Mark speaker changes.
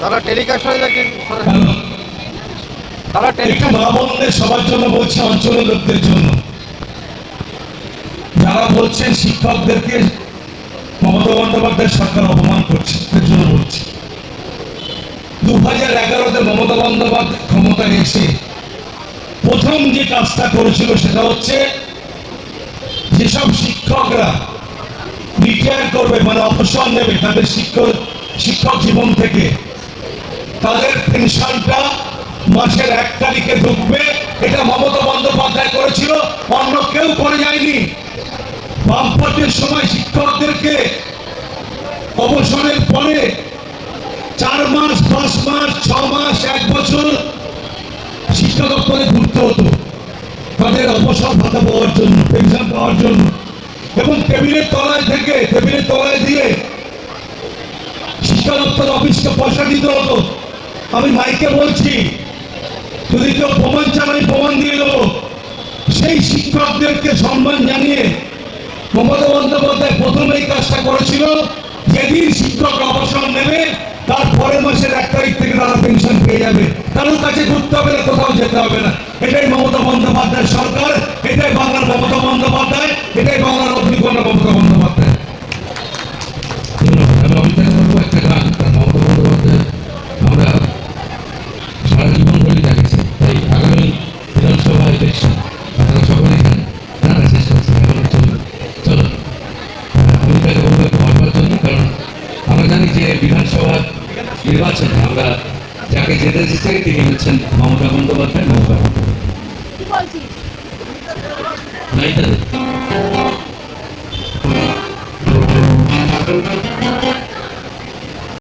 Speaker 1: তারা টেলিকাস্ট হয়ে যাচ্ছে। তারা টেলিকাস্ট
Speaker 2: মা বোনদের সবার জন্য বলছি অঞ্চলের লোকদের জন্য। যারা বলছেন শিক্ষকদেরকে মমতা বন্দ্যোপাধ্যায় সরকার অপমান করছে তাদের জন্য বলছি। দু হাজার এগারোতে মমতা বন্দ্যোপাধ্যায় ক্ষমতায় এসে প্রথম যে কাজটা করেছিল সেটা হচ্ছে যেসব শিক্ষকরা রিটায়ার করবে মানে অবসর নেবে তাদের শিক্ষক শিক্ষক জীবন থেকে তাদের পেনশনটা মাসের এক তারিখে ঢুকবে। এটা মমতা বন্দ্যোপাধ্যায় করেছিল, অন্য কেউ করে যায়নি। বামপন্থের সময় শিক্ষকদেরকে অবসরের পরে চার মাস, দশ মাস, ছ মাস, এক বছর শিক্ষা দপ্তরে ঘুরতে হতো। তাদের অবসর ভাতা পাওয়ার জন্য, পেনশন পাওয়ার জন্য। এবং টেবিলের তলায় থেকে, টেবিলের তলায় দিয়ে শিক্ষা দপ্তর অফিসকে পয়সা দিতে হতো। আমি মাইকে বলছি, যদি কেউ প্রমাণ চান আমি প্রমাণ দিয়ে দেবো। সেই শিক্ষকদেরকে সম্মান জানিয়ে মমতা বন্দ্যোপাধ্যায় প্রথম এই কাজটা করেছিল। যেদিন শিক্ষক অবসর নেবে তার পরের মাসের এক তারিখ থেকে তারা পেনশন পেয়ে যাবে। কারোর কাছে ঘুরতে হবে না, কোথাও যেতে হবে না। এটাই মমতা বন্দ্যোপাধ্যায় সরকার, এটাই বাংলার মমতা বন্দ্যোপাধ্যায়, এটাই বাংলার অগ্নিকন্যা মমতা
Speaker 3: আমরা জানি যে বিধানসভার নির্বাচনে আমরা যাকে যেতে চাই তিনি হচ্ছেন মমতা বন্দ্যোপাধ্যায় মমতা বন্দ্যোপাধ্যায়।